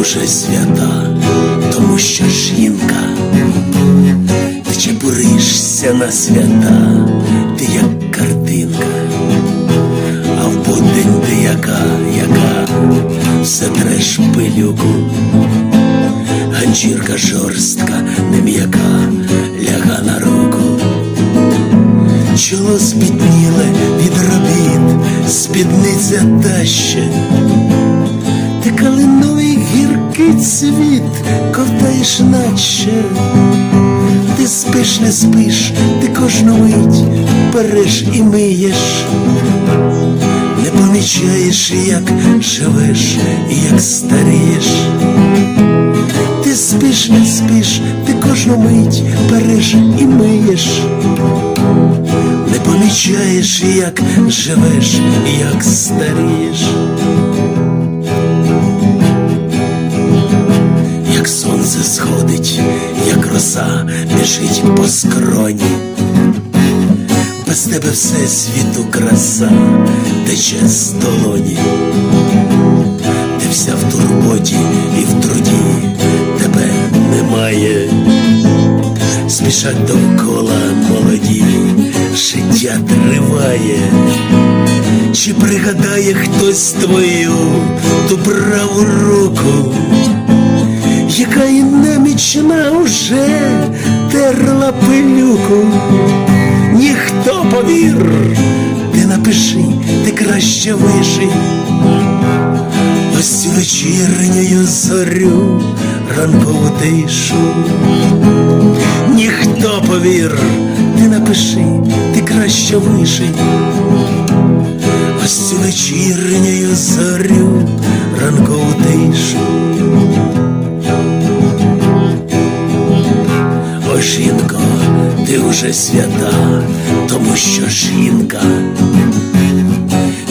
уже свята, тому що жінка, ти чепуришся на свята, ти як картинка, а в будень ти яка, яка, все треш пилюку, ганчірка жорстка, не м'яка, ляга на руку. Чоло спітніле від робіт, спідниця таще, ти калиновий гіркий цвіт, ковтаєш наче, ти спиш, не спиш, ти кожну мить переш і миєш, не помічаєш, як живеш і як старієш. Ти спиш, не спиш, ти кожну мить переш і миєш. Не помічаєш, як живеш, як старієш, як біжить по скроні, без тебе все світу краса тече з долоні, ти вся в турботі і в труді, тебе немає. Спішать довкола молоді, життя триває, чи пригадає хтось твою ту праву руку, немічна уже терла пилюку, ніхто повір, ти напиши, ти краще виший. Ось вечірньою зорю ранкову тишу ніхто повір, ти напиши, ти краще виший. Ось вечірньою зорю ранкову тишу. Ти свята, тому що жінка,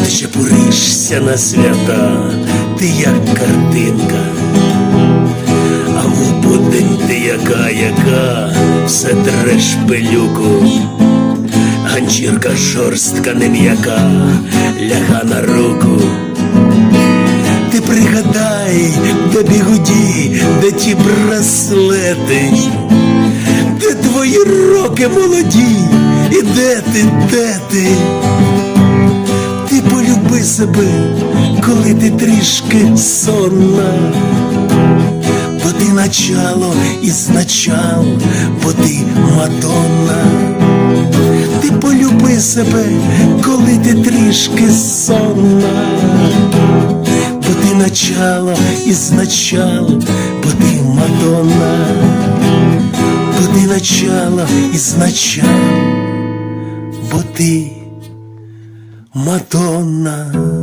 ти чепуришся на свята, ти як картинка. А в будень ти яка, яка, все треш пилюку, ганчірка жорстка, не м'яка, ляга на руку. Ти пригадай, де бігуді, де ті браслети, роки молоді, і де ти, де ти? Ти полюби себе, коли ти трішки сонна бо ти начало і начал, бо ти Мадонна. Ти полюби себе, коли ти трішки сонна, бо ти начало і начал, бо ти Мадонна, бо изначально, бо ти Мадонна.